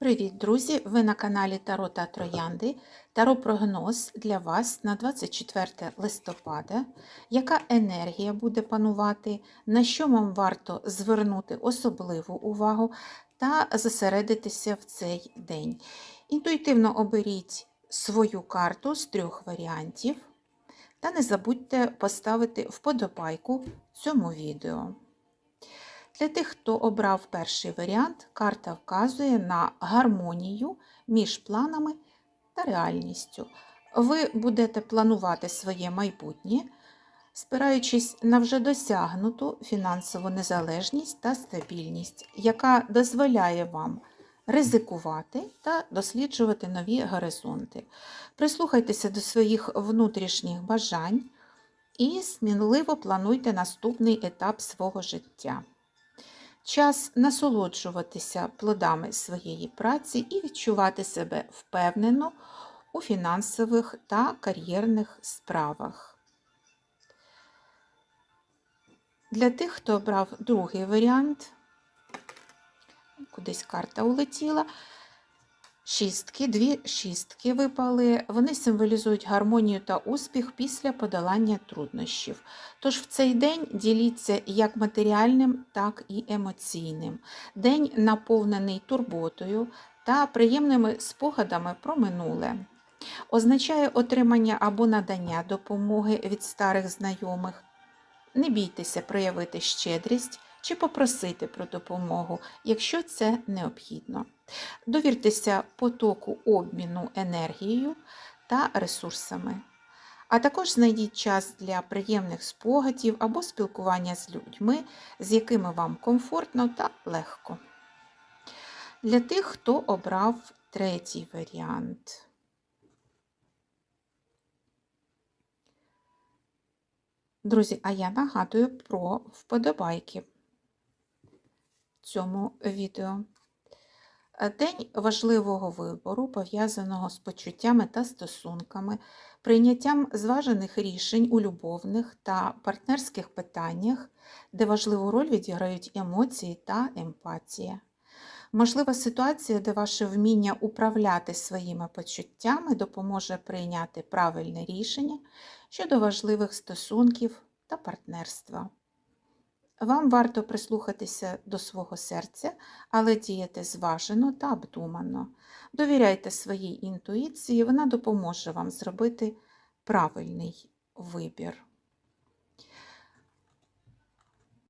Привіт, друзі! Ви на каналі Таро та Троянди. Таро прогноз для вас на 24 листопада. Яка енергія буде панувати, на що вам варто звернути особливу увагу та зосередитися в цей день. Інтуїтивно оберіть свою карту з трьох варіантів. Та не забудьте поставити вподобайку цьому відео. Для тих, хто обрав перший варіант, карта вказує на гармонію між планами та реальністю. Ви будете планувати своє майбутнє, спираючись на вже досягнуту фінансову незалежність та стабільність, яка дозволяє вам ризикувати та досліджувати нові горизонти. Прислухайтеся до своїх внутрішніх бажань і сміливо плануйте наступний етап свого життя. Час насолоджуватися плодами своєї праці і відчувати себе впевнено у фінансових та кар'єрних справах. Для тих, хто обрав другий варіант, кудись карта улетіла, шістки, дві шістки випали, вони символізують гармонію та успіх після подолання труднощів. Тож в цей день діліться як матеріальним, так і емоційним. День наповнений турботою та приємними спогадами про минуле. Означає отримання або надання допомоги від старих знайомих. Не бійтеся проявити щедрість чи попросити про допомогу, якщо це необхідно. Довіртеся потоку обміну енергією та ресурсами. А також знайдіть час для приємних спогадів або спілкування з людьми, з якими вам комфортно та легко. Для тих, хто обрав третій варіант. Друзі, а я нагадую про вподобайки цьому відео. День важливого вибору, пов'язаного з почуттями та стосунками, прийняттям зважених рішень у любовних та партнерських питаннях, де важливу роль відіграють емоції та емпатія. Можлива ситуація, де ваше вміння управляти своїми почуттями допоможе прийняти правильне рішення щодо важливих стосунків та партнерства. Вам варто прислухатися до свого серця, але діяти зважено та обдумано. Довіряйте своїй інтуїції, вона допоможе вам зробити правильний вибір.